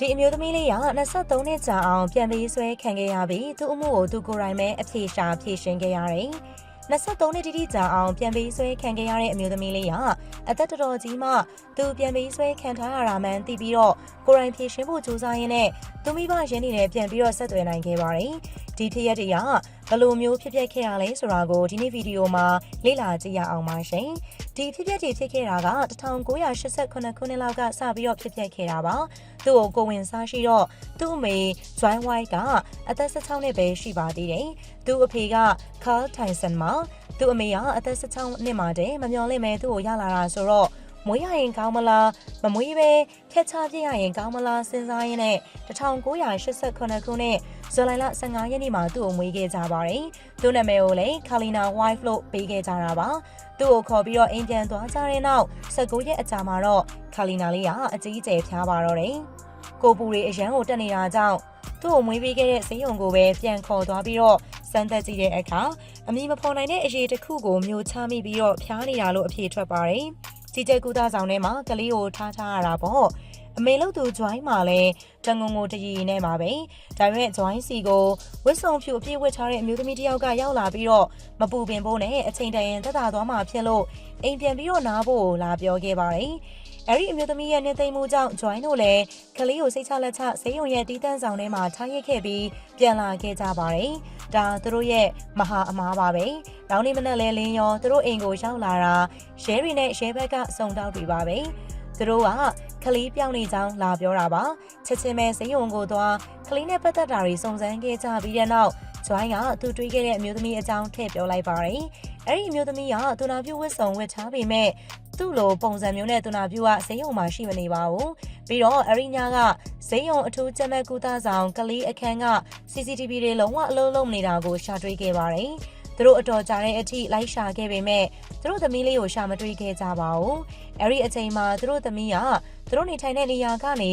ဒီအမျိုးသမီးလေးက23နှစ်ကြာအောင်ပြန်ပြီးဆွဲခံခဲ့ရပြီးသူ့အမှုကိုသူကိုယ်တိုင်ပဲအဖြေရှာဖြေရှင်းခဲ့ရတယ်။23နှစ်တိတိကြာအောင်ပြန်ပြီးဆွဲခံခဲ့ရတဲ့အမျိုးသမီးလေးကအသက်တော်တော်ကြီးမှသူပြန်ပြီးဆွဲခံထားရတာမှန်သိပြီးတော့ကိုယ်တိုင်ဖြေရှင်းဖို့ကြိုးစားရင်းနဲ့သူမိဘရင်းနေနဲ့ပြန်ပြီးတော့ဆက်သွယ်နိုင်ခဲ့ပါတယ်။ ဒီဖြစ်ရပ်တွေကဘယ်လိုမျိုးဖြစ်ပျက်ခဲ့ရလဲဆိုတာကိုဒီနေ့ဗီဒီယိုမှာလေ့လာကြည့်ရအောင်ပါရှင်။ဒီဖြစ်ပျက်တွေဖြစ်ခဲ့တာက1988ခုနှစ်လောက်ကစပြီးတော့ဖြစ်ပျက်ခဲ့တာပါ။သူ့ကိုကိုဝင်စားရှိတော့သူ့အမေ Joy White ကအသက်16နှစ်ပဲရှိပါသေးတယ်။သူ့အဖေက Carl Tyson မှာသူ့အမေကအသက်16နှစ်မှတည်းမမျှော်လင့်မဲသူ့ကိုရလာတာဆိုတော့ မွေးရရင်ကောင်းမလားမမွေးပဲဖြတ်ချပြစ်ရရင်ကောင်းမလားစဉ်းစားရင်းနဲ့1988ခုနှစ်ဇူလိုင်လ15ရက်နေ့မှာသူ့ကိုမွေးခဲ့ကြပါတယ်။သူ့နာမည်ကိုလည်း Kalina Wife လို့ပေးခဲ့ကြတာပါ။သူ့ကိုခေါ်ပြီးတော့အိမ်ပြန်သွားကြတဲ့နောက်19ရက်အကြာမှာတော့ Kalina လေးကအကြီးအကျယ်ဖျားပါတော့တယ်။ကိုပူတွေအရန်ကိုတက်နေတာကြောင့်သူ့ကိုမွေးပေးခဲ့တဲ့ဆေးရုံကိုပဲပြန်ခေါ်သွားပြီးတော့စမ်းသပ်ကြည့်တဲ့အခါအမည်မဖော်နိုင်တဲ့အရေးတစ်ခုကိုမျိုးချမိပြီးတော့ဖျားနေတာလို့အဖြေထွက်ပါတယ်။ ကြီးကျယ်ကူသားဆောင်ထဲမှာကလေးကိုထားထားရတာပေါ့။အမေလို့သူ join မှာလဲတန်ငုံငုံတရီရီနဲ့ပါပဲဒါပေမဲ့ join စီကိုဝစ်စုံဖြူအပြည့်ဝတ်ထားတဲ့အမျိုးသမီးတစ်ယောက်ကရောက်လာပြီးတော့မပူပင်ဖို့နဲ့အချိန်တန်ရင်သက်သာသွားမှာဖြစ်လို့အိမ်ပြန်ပြီးတော့နားဖို့လာပြောခဲ့ပါတယ် အဲ့ဒီအမျိုးသမီးရဲ့နေသိမ်းမှုကြောင့် join တို့လည်းကလေးကိုစိတ်ချလက်ချဆေးရုံရဲ့တီးတန့်ဆောင်ထဲမှာထားရစ်ခဲ့ပြီးပြန်လာခဲ့ကြပါတယ်။ဒါသူတို့ရဲ့မဟာအမားပါပဲ။နောက်နေ့မနက်လဲလင်းရောသူတို့အိမ်ကိုရောက်လာတာရဲတွေနဲ့ရဲဘက်ကစုံတောက်တွေပါပဲ။သူတို့ကကလေးပြောင်းနေကြောင်းလာပြောတာပါချက်ချင်းပဲစိတ်ယုံကိုသွားကလေးနဲ့ပတ်သက်တာတွေစုံစမ်းခဲ့ကြပြီးတဲ့နောက်ဂျွိုင်းကသူတွေးခဲ့တဲ့အမျိုးသမီးအကြောင်းထည့်ပြောလိုက်ပါတယ်အဲ့ဒီအမျိုးသမီးကသူနာပြုဝတ်စုံဝတ်ထားပေမဲ့ သူ့လိုပုံစံမျိုးနဲ့သူနာပြုကဇိယုံမှာရှိမနေပါဘူးပြီးတော့အရိညာကဇိယုံအထူးချက်မဲ့ကုသဆောင်ကလေးအခန်းက CCTV တွေလုံးဝအလုံးလုံးနေတာကိုရှာတွေ့ခဲ့ပါတယ်သူတို့အတော်ကြာတဲ့အထိလိုက်ရှာခဲ့ပေမဲ့သူတို့သမီးလေးကိုရှာမတွေ့ခဲ့ကြပါဘူး။အဲဒီအချိန်မှာသူတို့သမီးကသူတို့နေထိုင်တဲ့နေရာကနေ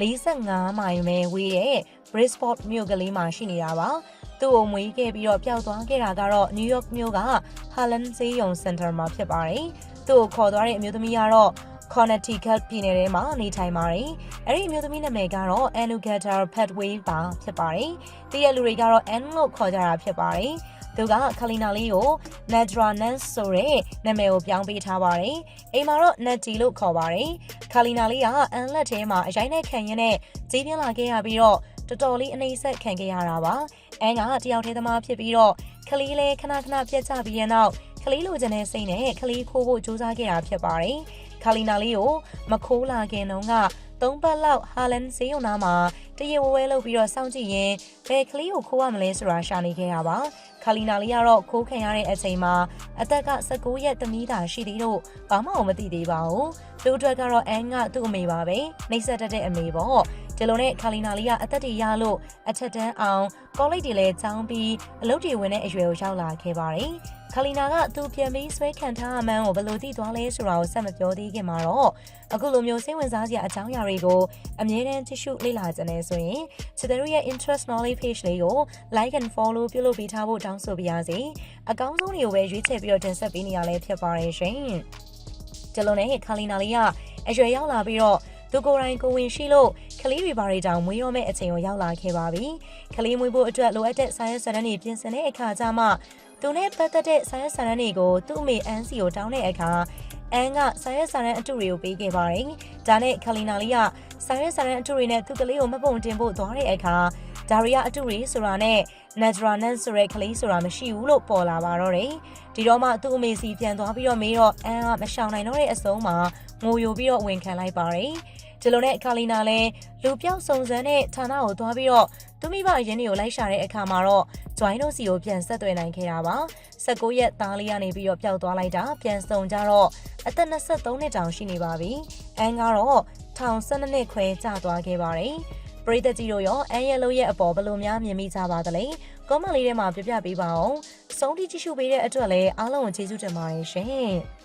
45မိုင်ပဲဝေးတဲ့ Bridgeport မြို့ကလေးမှာရှိနေတာပါ။သူ့ကိုမွေးခဲ့ပြီးတော့ပျောက်သွားခဲ့တာကတော့ New York မြို့က Harlem ဈေးရုံ Center မှာဖြစ်ပါတယ်။ သူ့ကိုခေါ်သွားတဲ့အမျိုးသမီးကတော့ Connecticut ပြည်နယ်ထဲမှာနေထိုင်ပါတယ်။အဲ့ဒီအမျိုးသမီးနာမည်ကတော့ Anugata Pathway ပါဖြစ်ပါတယ်။တည့်ရလူတွေကတော့ N လို့ခေါ်ကြတာဖြစ်ပါတယ်။သူကခလီနာလေးကို Nadra Nance ဆိုတဲ့နာမည်ကိုပြောင်းပေးထားပါတယ်။အိမ်မှာတော့ Natty လို့ခေါ်ပါတယ်။ခလီနာလေးကအန်လက်ထဲမှာအရိုင်းနဲ့ခံရင်းနဲ့ကြီးပြင်းလာခဲ့ရပြီးတော့တော်တော်လေးအနှိမ့်ဆက်ခံခဲ့ရတာပါ။အန်ကတယောက်တည်းသမားဖြစ်ပြီးတော့ခလီလေးခဏခဏပြက်ကျပြီးတဲ့နောက် ကလေးလိုချင်တဲ့စိတ်နဲ့ကလေးခိုးဖို့ကြိုးစားခဲ့တာဖြစ်ပါတယ်။ခလီနာလေးကိုမခိုးလာခင်တုန်းကသုံးပတ်လောက်ဟာလန်ဈေးရုံနာမှာတရေဝဲလုပ်ပြီးတော့စောင့်ကြည့်ရင်ဘယ်ကလေးကိုခိုးရမလဲဆိုတာရှာနေခဲ့ရပါခါလီနာလေးကတော့ခိုးခံရတဲ့အချိန်မှာအသက်က19ရက်သမီးသာရှိသေးတော့ဘာမှမသိသေးပါဘူးသူ့အတွက်ကတော့အန်ကသူ့အမေပါပဲနှိမ့်ဆက်တတ်တဲ့အမေပေါ့ဒီလိုနဲ့ခါလီနာလေးကအသက်တွေရလို့အထက်တန်းအောင်ကောလိပ်တွေလည်းကျောင်းပြီးအလုပ်တွေဝင်တဲ့အရွယ်ကိုရောက်လာခဲ့ပါတယ် ခလီနာကသူပြန်ပြီးဆွဲခံထားအမှန်းကိုဘယ်လိုသိသွားလဲဆိုတာကိုဆက်မပြောသေးခင်မှာတော့အခုလိုမျိုးစိတ်ဝင်စားစရာအကြောင်းအရာတွေကိုအမြဲတမ်းကြည့်ရှုလေ့လာကြနေဆိုရင်ချစ်တဲ့ရဲ့ interest knowledge page လေးကို like and follow ပြုလုပ်ပေးထားဖို့တောင်းဆိုပါရစေအကောင်းဆုံးတွေကိုပဲရွေးချယ်ပြီးတော့တင်ဆက်ပေးနေရလဲဖြစ်ပါတယ်ရှင်ဒီလိုနဲ့ခလီနာလေးကအရွယ်ရောက်လာပြီးတော့ သူကိုယ်တိုင်ကိုဝင်ရှိလို့ကလေးတွေဘာတွေတောင်မွေးရောမဲ့အချိန်ကိုရောက်လာခဲ့ပါပြီ။ကလေးမွေးဖို့အတွက်လိုအပ်တဲ့စာရွက်စာတမ်းတွေပြင်ဆင်တဲ့အခါကျမှသူနဲ့ပတ်သက်တဲ့စာရွက်စာတမ်းတွေကိုသူ့အမေအန်စီကိုတောင်းတဲ့အခါအန်ကစာရွက်စာတမ်းအတုတွေကိုပေးခဲ့ပါတယ်။ဒါနဲ့ကလီနာလေးကစာရွက်စာတမ်းအတုတွေနဲ့သူ့ကလေးကိုမပုံတင်ဖို့သွားတဲ့အခါ ဒါရီယာအတုတွေဆိုတာနဲ့ natural ness ဆိုတဲ့ကလေးဆိုတာမရှိဘူးလို့ပေါ်လာပါတော့တယ်။ဒီတော့မှသူ့အမေစီပြန်သွားပြီးတော့မေးတော့အန်ကမရှောင်နိုင်တော့တဲ့အဆုံးမှာငိုယိုပြီးတော့ဝန်ခံလိုက်ပါတယ်။ဒီလိုနဲ့ကာလီနာလည်းလူပြောက်စုံစမ်းတဲ့ဌာနကိုသွားပြီးတော့သူမိဘအရင်တွေကိုလိုက်ရှာတဲ့အခါမှာတော့ join တို့စီကိုပြန်ဆက်သွယ်နိုင်ခဲ့တာပါ19ရက်သားလေးကနေပြီးတော့ပျောက်သွားလိုက်တာပြန်စုံကြတော့အသက်23နှစ်တောင်ရှိနေပါပြီအန်ကတော့ထောင်12နှစ်ခွဲကြာသွားခဲ့ပါတယ် ပရိသတ်ကြီးတို့ရောအန်ရဲ့လို့ရဲ့အပေါ်ဘယ်လိုများမြင်မိကြပါသလဲကောမန့်လေးထဲမှာပြပြပေးပါအောင်စုံတီကြည့်ရှုပေးတဲ့အတွက်လည်းအားလုံးကိုကျေးဇူးတင်ပါတယ်ရှင်